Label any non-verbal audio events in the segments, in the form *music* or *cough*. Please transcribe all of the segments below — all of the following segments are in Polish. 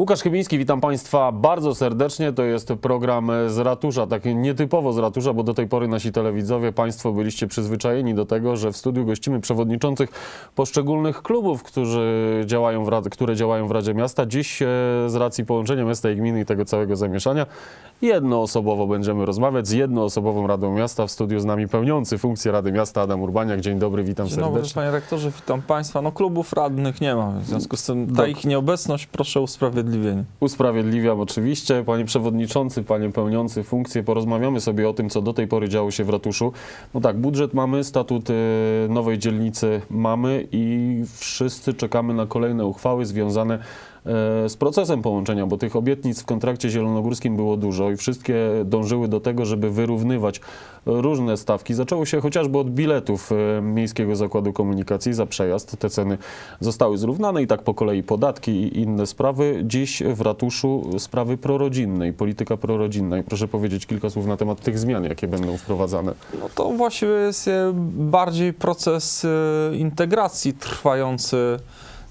Łukasz Chybiński, witam Państwa bardzo serdecznie. To jest program z ratusza, tak nietypowo z ratusza, bo do tej pory nasi telewidzowie, Państwo byliście przyzwyczajeni do tego, że w studiu gościmy przewodniczących poszczególnych klubów, którzy działają w Radzie, które działają w Radzie Miasta. Dziś e, z racji połączenia miasta i gminy i tego całego zamieszania jednoosobowo będziemy rozmawiać z jednoosobową Radą Miasta. W studiu z nami pełniący funkcję Rady Miasta Adam Urbaniak. Dzień dobry, witam Dzień dobry, serdecznie. panie rektorze, witam państwa. No klubów radnych nie ma, w związku z tym ta ich nieobecność proszę o usprawiedliwienie. Usprawiedliwiam oczywiście. Panie przewodniczący, panie pełniący funkcję, porozmawiamy sobie o tym, co do tej pory działo się w ratuszu. No tak, budżet mamy, statut y, nowej dzielnicy mamy i wszyscy czekamy na kolejne uchwały związane z procesem połączenia, bo tych obietnic w kontrakcie zielonogórskim było dużo i wszystkie dążyły do tego, żeby wyrównywać różne stawki. Zaczęło się chociażby od biletów e, Miejskiego Zakładu Komunikacji za przejazd. Te ceny zostały zrównane i tak po kolei podatki i inne sprawy. Dziś w ratuszu sprawy prorodzinnej, polityka prorodzinna. Proszę powiedzieć kilka słów na temat tych zmian, jakie będą wprowadzane. No to właściwie jest e, bardziej proces e, integracji trwający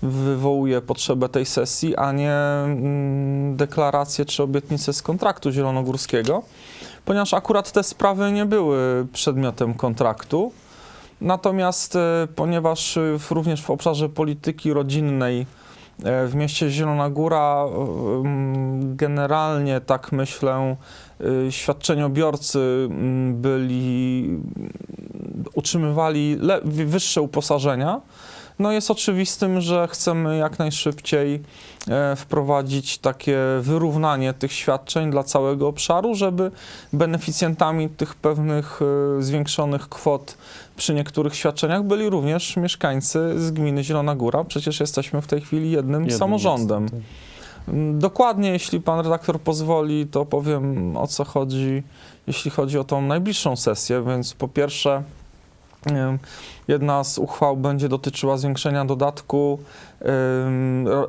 wywołuje potrzebę tej sesji, a nie mm, deklaracje czy obietnice z kontraktu zielonogórskiego, ponieważ akurat te sprawy nie były przedmiotem kontraktu. Natomiast e, ponieważ e, również w obszarze polityki rodzinnej e, w mieście Zielona Góra generalnie, tak myślę, świadczeniobiorcy byli, utrzymywali wyższe uposażenia, no jest oczywistym, że chcemy jak najszybciej e, wprowadzić takie wyrównanie tych świadczeń dla całego obszaru, żeby beneficjentami tych pewnych e, zwiększonych kwot przy niektórych świadczeniach byli również mieszkańcy z gminy Zielona Góra. Przecież jesteśmy w tej chwili jednym, Jednym samorządem. miastem, Mm, Dokładnie, jeśli pan redaktor pozwoli, to powiem o co chodzi, jeśli chodzi o tą najbliższą sesję. Więc po pierwsze, jedna z uchwał będzie dotyczyła zwiększenia dodatku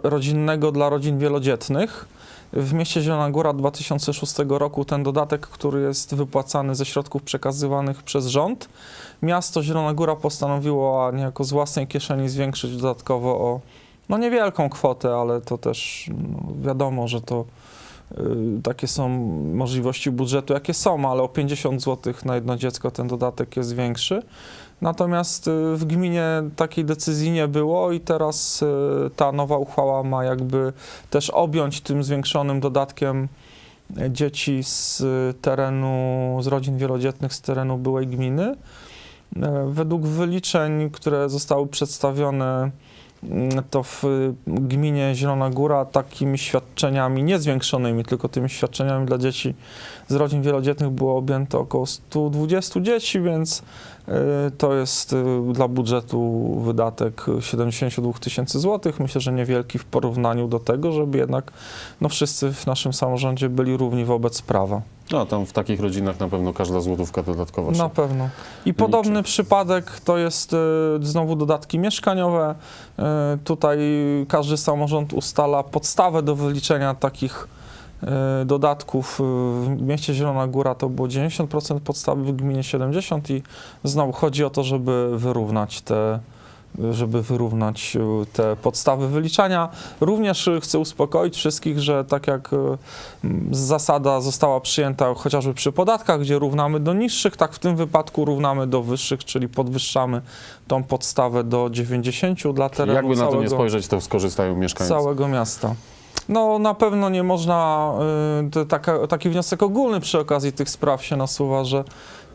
rodzinnego dla rodzin wielodzietnych. W mieście Zielona Góra 2006 roku ten dodatek, który jest wypłacany ze środków przekazywanych przez rząd, miasto Zielona Góra postanowiło niejako z własnej kieszeni zwiększyć dodatkowo o no niewielką kwotę, ale to też no, wiadomo, że to takie są możliwości budżetu, jakie są, ale o 50 zł na jedno dziecko ten dodatek jest większy. Natomiast y, w gminie takiej decyzji nie było i teraz y, ta nowa uchwała ma jakby też objąć tym zwiększonym dodatkiem y, dzieci z y, terenu, z rodzin wielodzietnych z terenu byłej gminy. Według wyliczeń, które zostały przedstawione, to w y, gminie Zielona Góra takimi świadczeniami niezwiększonymi, tylko tymi świadczeniami dla dzieci z rodzin wielodzietnych było objęte około 120 dzieci, więc y, to jest y, dla budżetu wydatek 72 tysięcy złotych. Myślę, że niewielki w porównaniu do tego, żeby jednak no, wszyscy w naszym samorządzie byli równi wobec prawa. No, tam w takich rodzinach na pewno każda złotówka dodatkowa. Na się- pewno. I podobny przypadek to jest e, znowu dodatki mieszkaniowe. E, Tutaj każdy samorząd ustala podstawę do wyliczenia takich e, dodatków. W mieście Zielona Góra to było 90% podstawy, w gminie 70% i znowu chodzi o to, żeby wyrównać te żeby wyrównać e, te podstawy wyliczania. Również e, chcę uspokoić wszystkich, że tak jak e, zasada została przyjęta chociażby przy podatkach, gdzie równamy do niższych, tak w tym wypadku równamy do wyższych, czyli podwyższamy tą podstawę do 90 dla terenu Jakby na to nie całego, spojrzeć, to skorzystają mieszkańcy. całego miasta. No na pewno nie można, y, taka, taki wniosek ogólny przy okazji tych spraw się nasuwa, że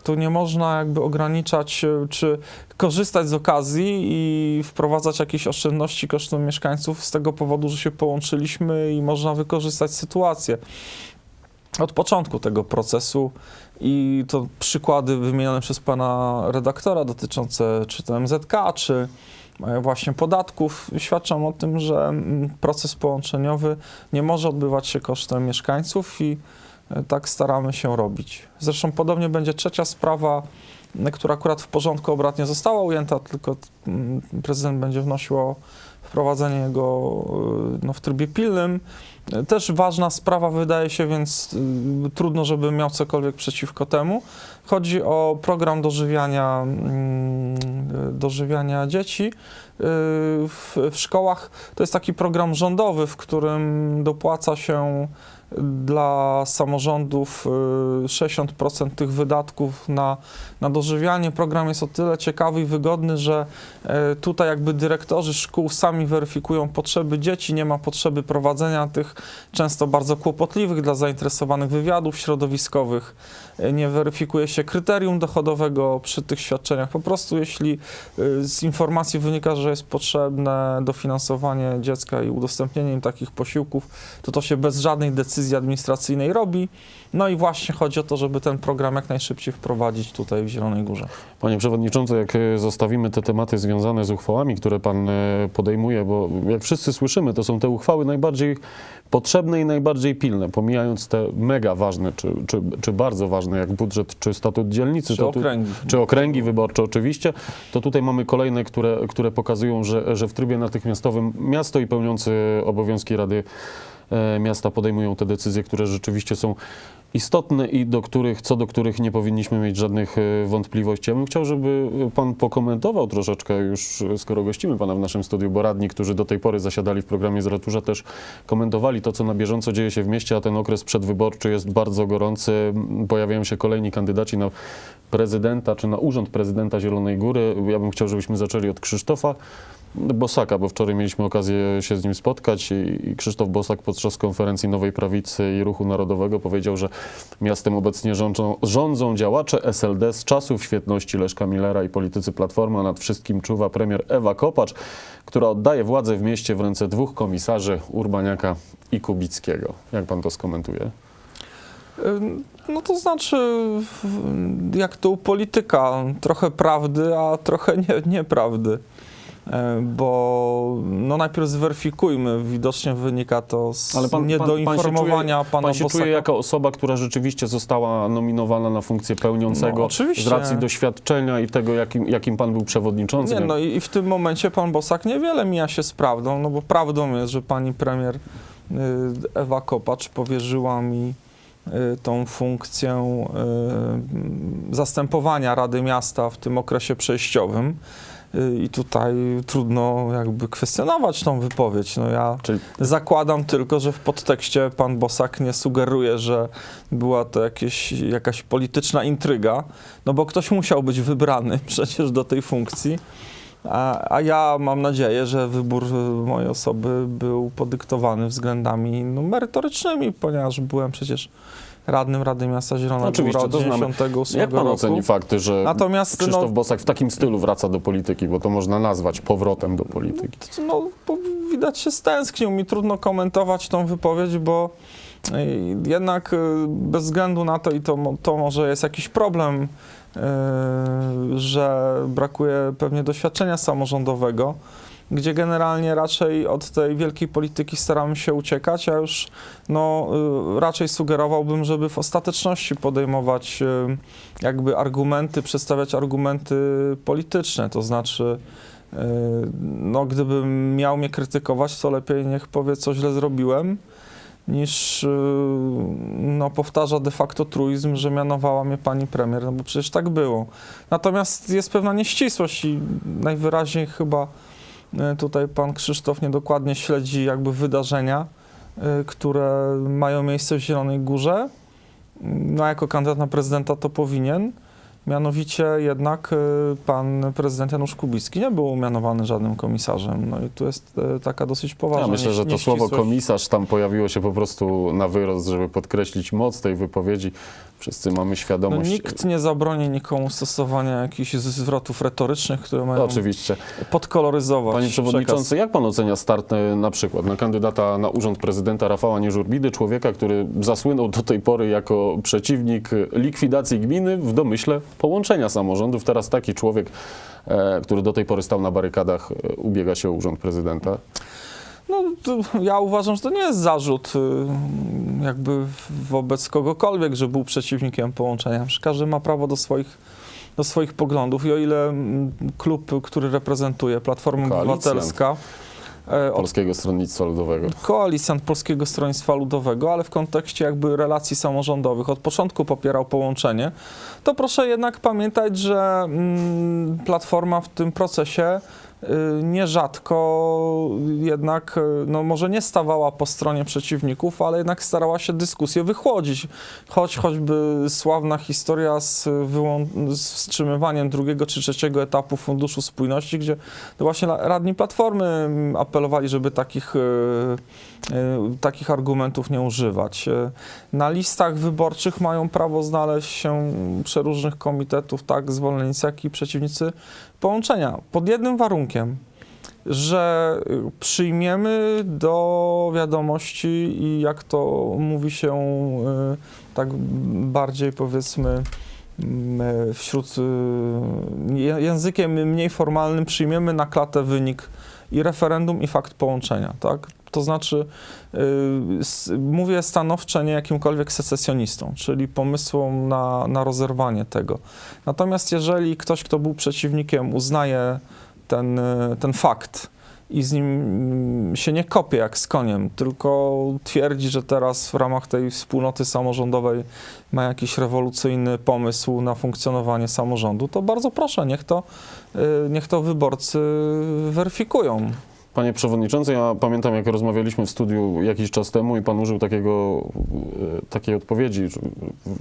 tu nie można jakby ograniczać y, czy korzystać z okazji i wprowadzać jakieś oszczędności kosztem mieszkańców z tego powodu, że się połączyliśmy i można wykorzystać sytuację. Od początku tego procesu i to przykłady wymienione przez pana redaktora dotyczące czy to MZK, czy e, właśnie podatków świadczą o tym, że mm, proces połączeniowy nie może odbywać się kosztem mieszkańców i e, tak staramy się robić. Zresztą podobnie będzie trzecia sprawa, która akurat w porządku obrad nie została ujęta, tylko mm, prezydent będzie wnosił o wprowadzenie jego y, no, w trybie pilnym. Y, Też ważna sprawa wydaje się, więc trudno, żeby miał cokolwiek przeciwko temu. Chodzi o program dożywiania, mm, dożywiania dzieci w, w szkołach. To jest taki program rządowy, w którym dopłaca się dla samorządów y, 60% tych wydatków na, na dożywianie. Program jest o tyle ciekawy i wygodny, że e, tutaj jakby dyrektorzy szkół sami weryfikują potrzeby dzieci, nie ma potrzeby prowadzenia tych często bardzo kłopotliwych dla zainteresowanych wywiadów środowiskowych. E, Nie weryfikuje się kryterium dochodowego przy tych świadczeniach. Po prostu jeśli y, z informacji wynika, że jest potrzebne dofinansowanie dziecka i udostępnienie im takich posiłków, to to się bez żadnej decyzji administracyjnej robi. No i właśnie chodzi o to, żeby ten program jak najszybciej wprowadzić tutaj w Zielonej Górze. Panie Przewodniczący, jak e, zostawimy te tematy związane z uchwałami, które Pan e, podejmuje, bo jak wszyscy słyszymy, to są te uchwały najbardziej potrzebne i najbardziej pilne, pomijając te mega ważne, czy, czy, czy bardzo ważne, jak budżet, czy statut dzielnicy, Czy tu, okręgi. czy okręgi wyborcze oczywiście, to tutaj mamy kolejne, które, które pokazują, że, że w trybie natychmiastowym miasto i pełniący obowiązki Rady Miasta podejmują te decyzje, które rzeczywiście są istotne i do których, co do których nie powinniśmy mieć żadnych e, wątpliwości. Ja bym chciał, żeby Pan pokomentował troszeczkę już, e, skoro gościmy Pana w naszym studiu, bo radni, którzy do tej pory zasiadali w programie z ratusza, też komentowali to, co na bieżąco dzieje się w mieście, a ten okres przedwyborczy jest bardzo gorący. Pojawiają się kolejni kandydaci na prezydenta, czy na urząd prezydenta Zielonej Góry. Ja bym chciał, żebyśmy zaczęli od Krzysztofa. Bosaka, bo wczoraj mieliśmy okazję się z nim spotkać i Krzysztof Bosak podczas konferencji Nowej Prawicy i Ruchu Narodowego powiedział, że miastem obecnie rządzą, rządzą działacze SLD z czasów świetności Leszka Millera i politycy Platformy, a nad wszystkim czuwa premier Ewa Kopacz, która oddaje władzę w mieście w ręce dwóch komisarzy, Urbaniaka i Kubickiego. Jak pan to skomentuje? No to znaczy, jak to u polityka, trochę prawdy, a trochę nie, nieprawdy. E, Bo no najpierw zweryfikujmy, widocznie wynika to z Ale pan- pan- niedoinformowania pan się pana Pan się Bosaka. czuje jako osoba, która rzeczywiście została nominowana na funkcję pełniącego No, oczywiście. z racji doświadczenia i tego, jakim, jakim pan był przewodniczącym. Nie, no i i w tym momencie pan Bosak niewiele mija się z prawdą, no bo prawdą jest, że pani premier y, Ewa Kopacz powierzyła mi y, tą funkcję y, zastępowania Rady Miasta w tym okresie przejściowym. Y, I tutaj trudno jakby kwestionować tą wypowiedź. No ja Czyli zakładam tylko, że w podtekście pan Bosak nie sugeruje, że była to jakieś, jakaś polityczna intryga, no bo ktoś musiał być wybrany *laughs* przecież do tej funkcji. A, a ja mam nadzieję, że wybór y, mojej osoby był podyktowany względami no, merytorycznymi, ponieważ byłem przecież radnym Rady Miasta Zielona Oczywiście, Góra od to znamy. 98 jak pan oceni fakty, że Natomiast Krzysztof no, Bosak w takim stylu wraca do polityki, bo to można nazwać powrotem do polityki. no, bo widać się stęsknił. Mi trudno komentować tą wypowiedź, bo y, jednak y, bez względu na to, i to, to może jest jakiś problem, y, że brakuje pewnie doświadczenia samorządowego, gdzie generalnie raczej od tej wielkiej polityki staramy się uciekać, a już no, y, raczej sugerowałbym, żeby w ostateczności podejmować y, jakby argumenty, przedstawiać argumenty polityczne, to znaczy Yy, No, gdybym miał mnie krytykować, to lepiej niech powie, co źle zrobiłem, niż no, powtarza de facto truizm, że mianowała mnie pani premier, no bo przecież tak było. Natomiast jest pewna nieścisłość i najwyraźniej chyba tutaj pan Krzysztof niedokładnie śledzi jakby wydarzenia, yy, które mają miejsce w Zielonej Górze. No, jako kandydat na prezydenta to powinien. Mianowicie jednak y, pan prezydent Janusz Kubicki nie był mianowany żadnym komisarzem. No i tu jest taka dosyć poważna Ja myślę, że to słowo komisarz tam pojawiło się po prostu na wyrost, żeby podkreślić moc tej wypowiedzi. Wszyscy mamy No, świadomość. nikt nie zabroni nikomu stosowania jakichś zwrotów retorycznych, które mają Oczywiście. podkoloryzować Panie przekaz. Przewodniczący, jak Pan ocenia start e, na przykład na kandydata na urząd prezydenta Rafała Nieżurbidy, człowieka, który zasłynął do tej pory jako przeciwnik likwidacji gminy, w domyśle połączenia samorządów. Teraz taki człowiek, e, który do tej pory stał na barykadach, e, ubiega się o urząd prezydenta. No, ja uważam, że to nie jest zarzut y, jakby wobec kogokolwiek, że był przeciwnikiem połączenia. Każdy ma prawo do swoich, do swoich poglądów i o ile klub, który reprezentuje, Platforma Koalicjant. Obywatelska, e, Polskiego Stronnictwa Ludowego. koalicjant Polskiego Stronnictwa Ludowego, ale w kontekście jakby relacji samorządowych od początku popierał połączenie, to proszę jednak pamiętać, że mm, Platforma w tym procesie nierzadko jednak, y, no może nie stawała po stronie przeciwników, ale jednak starała się dyskusję wychłodzić. Choć choćby sławna historia z, z wstrzymywaniem drugiego czy trzeciego etapu Funduszu Spójności, gdzie właśnie radni Platformy mm, apelowali, żeby takich, y, y, takich argumentów nie używać. Y, Na listach wyborczych mają prawo znaleźć się przeróżnych komitetów, tak zwolennicy, jak i przeciwnicy połączenia. Pod jednym warunkiem, że y, przyjmiemy do wiadomości i jak to mówi się y, tak bardziej powiedzmy mm, y, wśród językiem mniej formalnym przyjmiemy na klatę wynik i referendum i fakt połączenia, tak? To znaczy, mówię stanowcze nie jakimkolwiek secesjonistom, czyli pomysłom na, na rozerwanie tego. Natomiast jeżeli ktoś, kto był przeciwnikiem, uznaje ten, y, ten fakt i z nim mm, się nie kopie jak z koniem, tylko twierdzi, że teraz w ramach tej wspólnoty samorządowej ma jakiś rewolucyjny pomysł na funkcjonowanie samorządu, to bardzo proszę, niech to, y, niech to wyborcy weryfikują. Panie Przewodniczący, ja pamiętam, jak rozmawialiśmy w studiu jakiś czas temu i Pan użył takiego, e, takiej odpowiedzi,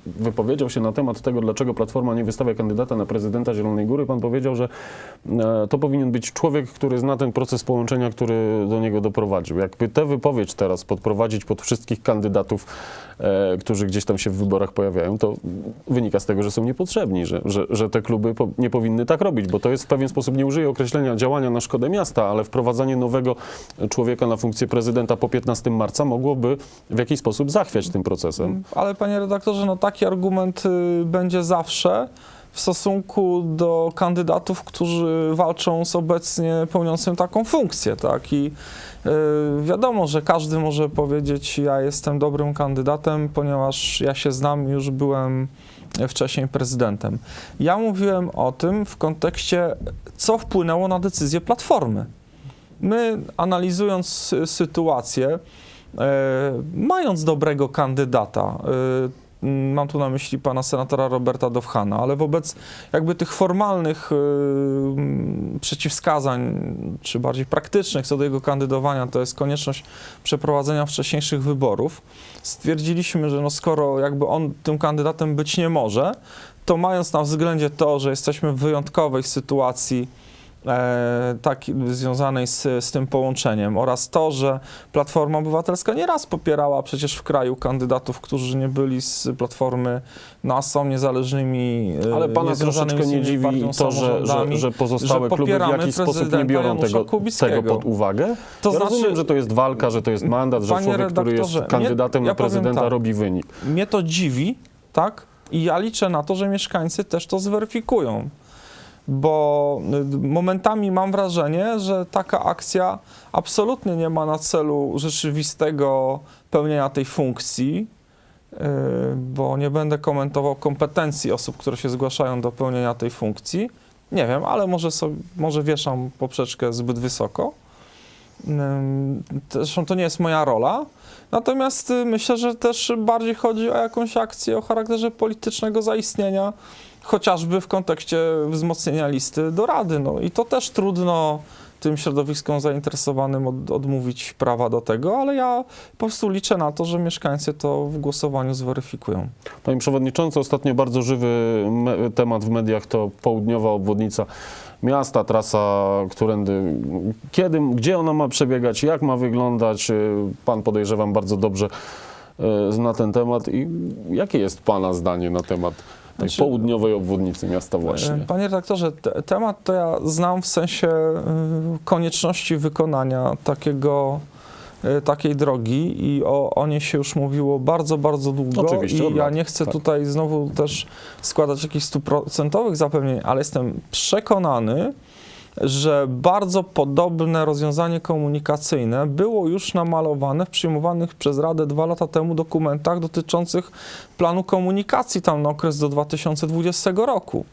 wypowiedział się na temat tego, dlaczego Platforma nie wystawia kandydata na prezydenta Zielonej Góry. Pan powiedział, że e, to powinien być człowiek, który zna ten proces połączenia, który do niego doprowadził. Jakby tę wypowiedź teraz podprowadzić pod wszystkich kandydatów, e, którzy gdzieś tam się w wyborach pojawiają, to wynika z tego, że są niepotrzebni, że, że, że te kluby nie powinny tak robić, bo to jest w pewien sposób, nie użyję określenia działania na szkodę miasta, ale wprowadzanie nowego człowieka na funkcję prezydenta po 15 marca mogłoby w jakiś sposób zachwiać tym procesem. Ale panie redaktorze, no taki argument y, będzie zawsze w stosunku do kandydatów, którzy walczą z obecnie pełniącym taką funkcję, tak? I y, wiadomo, że każdy może powiedzieć, ja jestem dobrym kandydatem, ponieważ ja się znam, już byłem wcześniej prezydentem. Ja mówiłem o tym w kontekście, co wpłynęło na decyzję Platformy. My, analizując sytuację, e, mając dobrego kandydata, e, mam tu na myśli pana senatora Roberta Dowchana, ale wobec jakby tych formalnych e, przeciwwskazań, czy bardziej praktycznych co do jego kandydowania, to jest konieczność przeprowadzenia wcześniejszych wyborów, stwierdziliśmy, że no skoro jakby on tym kandydatem być nie może, to mając na względzie to, że jesteśmy w wyjątkowej sytuacji, tak, związanej z, z tym połączeniem oraz to, że Platforma Obywatelska nieraz popierała przecież w kraju kandydatów, którzy nie byli z Platformy, no a są niezależnymi e, Ale pana troszeczkę nie dziwi to, że, że, że pozostałe że kluby w jakiś sposób nie biorą tego, tego pod uwagę. To ja znaczy, rozumiem, że to jest walka, że to jest mandat, że człowiek, który jest kandydatem mnie- na ja powiem prezydenta tak. robi wynik. mnie to dziwi, tak? I ja liczę na to, że mieszkańcy też to zweryfikują. Bo y, momentami mam wrażenie, że taka akcja absolutnie nie ma na celu rzeczywistego pełnienia tej funkcji, y, bo nie będę komentował kompetencji osób, które się zgłaszają do pełnienia tej funkcji. Nie wiem, ale może, sobie, może wieszam poprzeczkę zbyt wysoko. Zresztą to nie jest moja rola. Natomiast y, myślę, że też bardziej chodzi o jakąś akcję o charakterze politycznego zaistnienia, chociażby w kontekście wzmocnienia listy do Rady. No i to też trudno tym środowiskom zainteresowanym od, odmówić prawa do tego, ale ja po prostu liczę na to, że mieszkańcy to w głosowaniu zweryfikują. Panie Przewodniczący, ostatnio bardzo żywy temat w mediach to południowa obwodnica miasta, trasa, którędy, kiedy, gdzie ona ma przebiegać, jak ma wyglądać. Y, Pan podejrzewam bardzo dobrze y, zna ten temat i jakie jest Pana zdanie na temat tej Znaczy- południowej obwodnicy miasta właśnie? Panie redaktorze, te, temat to ja znam w sensie y, konieczności wykonania takiego, y, takiej drogi i o, o niej się już mówiło bardzo, bardzo długo Oczywiście, i ja nie chcę tak. tutaj znowu też składać jakichś stuprocentowych zapewnień, ale jestem przekonany, że bardzo podobne rozwiązanie komunikacyjne było już namalowane w przyjmowanych przez Radę dwa lata temu dokumentach dotyczących planu komunikacji tam na okres do 2020 roku.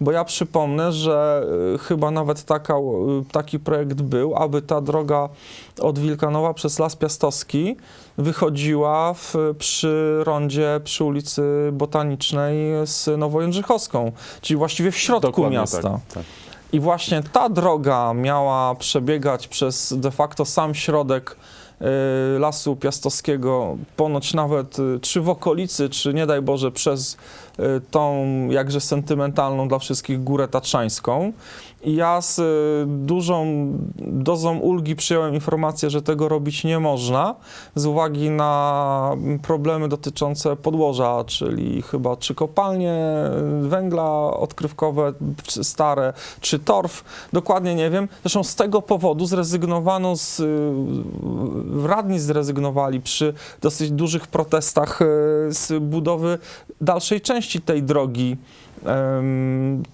Bo ja przypomnę, że y, chyba nawet taka, y, taki projekt był, aby ta droga od Wilkanowa przez Las Piastowski wychodziła w, przy rondzie przy ulicy Botanicznej z Nowojędrzechowską, czyli właściwie w środku Dokładnie miasta. Tak, tak. I właśnie ta droga miała przebiegać przez de facto sam środek y, Lasu Piastowskiego, ponoć nawet y, czy w okolicy, czy nie daj Boże przez y, tą jakże sentymentalną dla wszystkich Górę Tatrzańską. I ja z y, dużą dozą ulgi przyjąłem informację, że tego robić nie można z uwagi na problemy dotyczące podłoża, czyli chyba czy kopalnie y, węgla odkrywkowe stare, czy torf, dokładnie nie wiem. Zresztą z tego powodu zrezygnowano z, y, radni zrezygnowali przy dosyć dużych protestach y, z budowy dalszej części tej drogi.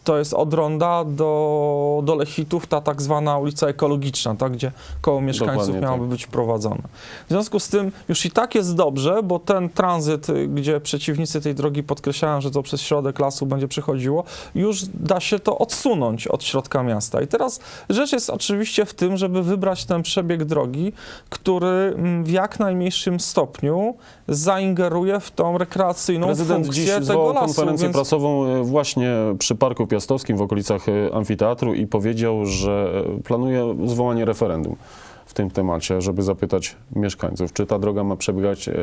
To jest od Ronda do, do Lechitów, ta tak zwana ulica ekologiczna, tak, gdzie koło mieszkańców Dokładnie miałaby tak. być prowadzone. W związku z tym już i tak jest dobrze, bo ten tranzyt, y, gdzie przeciwnicy tej drogi podkreślają, że to przez środek lasu będzie przechodziło, już da się to odsunąć od środka miasta. I teraz rzecz jest oczywiście w tym, żeby wybrać ten przebieg drogi, który mm, w jak najmniejszym stopniu zaingeruje w tą rekreacyjną Prezydent dziś funkcję tego lasu. konferencję więc- prasową e, właśnie przy Parku Piastowskim w okolicach e, amfiteatru i powiedział, że e, planuje zwołanie referendum w tym temacie, żeby zapytać mieszkańców, czy ta droga ma przebiegać e,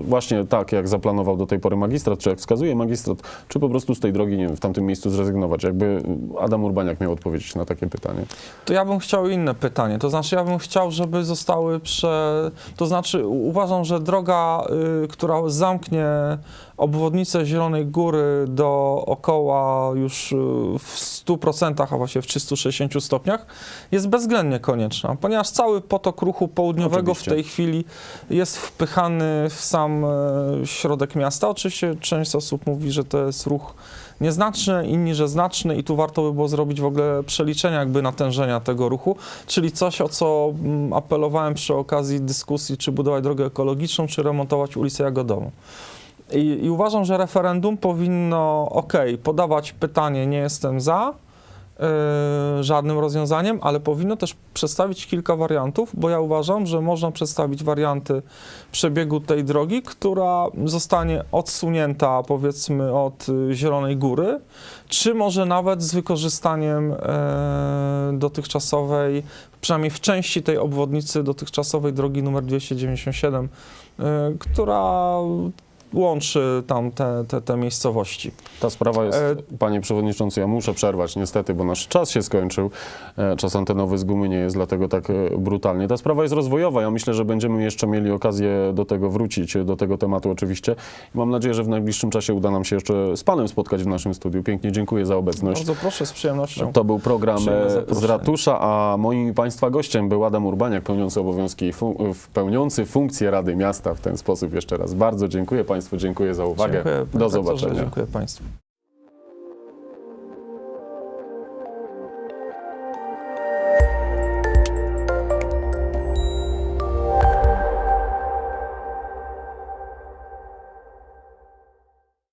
właśnie tak, jak zaplanował do tej pory magistrat, czy jak wskazuje magistrat, czy po prostu z tej drogi, nie wiem, w tamtym miejscu zrezygnować. Jakby Adam Urbaniak miał odpowiedzieć na takie pytanie. To ja bym chciał inne pytanie. To znaczy, ja bym chciał, żeby zostały prze. To znaczy, uważam, że droga, y, która zamknie obwodnicę Zielonej Góry dookoła już y, w 100%, a właściwie w 360 stopniach, jest bezwzględnie konieczna, ponieważ cały potok ruchu południowego Oczywiście. w tej chwili jest wpychany w sam e, środek miasta. Oczywiście część osób mówi, że to jest ruch nieznaczny, inni, że znaczny i tu warto by było zrobić w ogóle przeliczenia jakby natężenia tego ruchu, czyli coś, o co mm, apelowałem przy okazji dyskusji, czy budować drogę ekologiczną, czy remontować ulicę Jagodową. I, I uważam, że referendum powinno, ok, podawać pytanie, nie jestem za, yy, żadnym rozwiązaniem, ale powinno też przedstawić kilka wariantów, bo ja uważam, że można przedstawić warianty przebiegu tej drogi, która zostanie odsunięta powiedzmy od y, Zielonej Góry, czy może nawet z wykorzystaniem e, dotychczasowej, przynajmniej w części tej obwodnicy dotychczasowej drogi numer 297, e, która łączy tam te, te, te miejscowości. Ta sprawa jest, E, panie przewodniczący, ja muszę przerwać niestety, bo nasz czas się skończył. E, Czas antenowy z gumy nie jest dlatego tak e, brutalnie. Ta sprawa jest rozwojowa. Ja myślę, że będziemy jeszcze mieli okazję do tego wrócić, do tego tematu oczywiście. Mam nadzieję, że w najbliższym czasie uda nam się jeszcze z panem spotkać w naszym studiu. Pięknie dziękuję za obecność. Bardzo proszę, z przyjemnością. To był program z ratusza, a moim i państwa gościem był Adam Urbaniak, pełniący obowiązki, fu- pełniący funkcję Rady Miasta w ten sposób. Jeszcze raz bardzo dziękuję państwu, dziękuję za uwagę. Dziękuję, Do zobaczenia. Dziękuję Państwu.